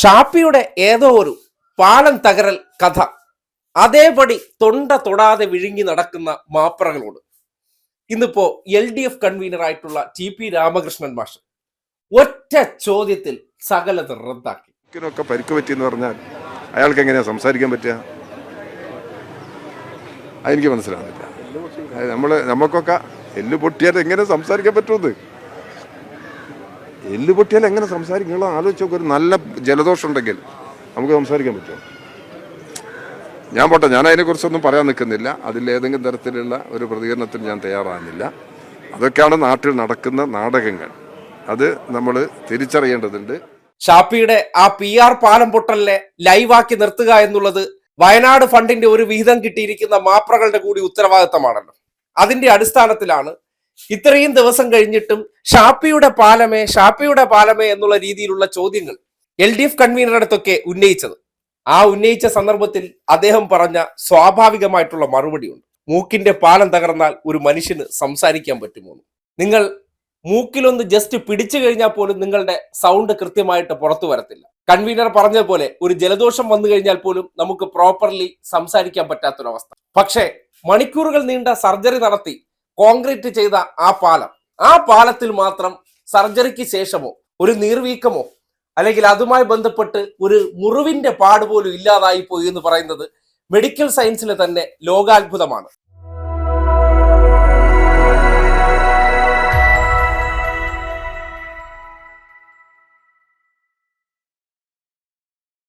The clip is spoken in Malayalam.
ഷാപ്പിയുടെ ഏതോ ഒരു പാലം തകരൽ കഥ. അതേപടി തൊണ്ട തൊടാതെ വിഴുങ്ങി നടക്കുന്ന മാപ്രകളോട്. ഇന്നിപ്പോ എൽ ഡി എഫ് കൺവീനർ ആയിട്ടുള്ള ടി പി രാമകൃഷ്ണൻ മാഷ് ഒറ്റ ചോദ്യത്തിൽ സകലത് റദ്ദാക്കി. പരിക്ക് പറ്റിയെന്ന് പറഞ്ഞാൽ അയാൾക്ക് എങ്ങനെയാ സംസാരിക്കാൻ പറ്റുക? അതെനിക്ക് മനസ്സിലാവുന്നില്ല. നമ്മൾ നമുക്കൊക്കെ എല്ല് പൊട്ടിയാൽ എങ്ങനെ സംസാരിക്കാൻ പറ്റുമെന്ന്? എല്ല് പൊട്ടിയാൽ എങ്ങനെ സംസാരിക്കും നിങ്ങൾ ആലോചിച്ച് നോക്കുക ഒരു നല്ല ജലദോഷം ഉണ്ടെങ്കിൽ നമുക്ക് സംസാരിക്കാൻ പറ്റുമോ? ഞാൻ പോട്ടെ ഞാൻ അതിനെക്കുറിച്ചൊന്നും പറയാൻ നിൽക്കുന്നില്ല. അതിലേതെങ്കിലും തരത്തിലുള്ള ഒരു പ്രതികരണത്തിന് ഞാൻ തയ്യാറാകുന്നില്ല. അതൊക്കെയാണ് നാട്ടിൽ നടക്കുന്ന നാടകങ്ങൾ. അത് നമ്മൾ തിരിച്ചറിയേണ്ടതുണ്ട്. ഷാപ്പിയുടെ ആ പി ആർ പാലം പൊട്ടലിനെ ലൈവാക്കി നിർത്തുക എന്നുള്ളത് വയനാട് ഫണ്ടിന്റെ ഒരു വിഹിതം കിട്ടിയിരിക്കുന്ന മാപ്രകളുടെ കൂടി ഉത്തരവാദിത്തമാണല്ലോ. അതിന്റെ അടിസ്ഥാനത്തിലാണ് ഇത്രയും ദിവസം കഴിഞ്ഞിട്ടും ഷാപ്പിയുടെ പാലമേ ഷാപ്പിയുടെ പാലമേ എന്നുള്ള രീതിയിലുള്ള ചോദ്യങ്ങൾ എൽ ഡി എഫ് കൺവീനറുടെ ഉന്നയിച്ചത്. ആ ഉന്നയിച്ച സന്ദർഭത്തിൽ അദ്ദേഹം പറഞ്ഞ സ്വാഭാവികമായിട്ടുള്ള മറുപടിയുണ്ട്. മൂക്കിന്റെ പാലം തകർന്നാൽ ഒരു മനുഷ്യന് സംസാരിക്കാൻ പറ്റുമോ. നിങ്ങൾ മൂക്കിലൊന്ന് ജസ്റ്റ് പിടിച്ചു കഴിഞ്ഞാൽ പോലും നിങ്ങളുടെ സൗണ്ട് കൃത്യമായിട്ട് പുറത്തു വരത്തില്ല. കൺവീനർ പറഞ്ഞതുപോലെ ഒരു ജലദോഷം വന്നു കഴിഞ്ഞാൽ പോലും നമുക്ക് പ്രോപ്പർലി സംസാരിക്കാൻ പറ്റാത്തൊരവസ്ഥ. പക്ഷേ മണിക്കൂറുകൾ നീണ്ട സർജറി നടത്തി കോൺക്രീറ്റ് ചെയ്ത ആ പാലം. ആ പാലത്തിൽ മാത്രം സർജറിക്ക് ശേഷമോ ഒരു നീർവീക്കമോ അല്ലെങ്കിൽ അതുമായി ബന്ധപ്പെട്ട് ഒരു മുറിവിന്റെ പാട് പോലും ഇല്ലാതായി പോയി എന്ന് പറയുന്നത് മെഡിക്കൽ സയൻസിലെ തന്നെ ലോകാത്ഭുതമാണ്.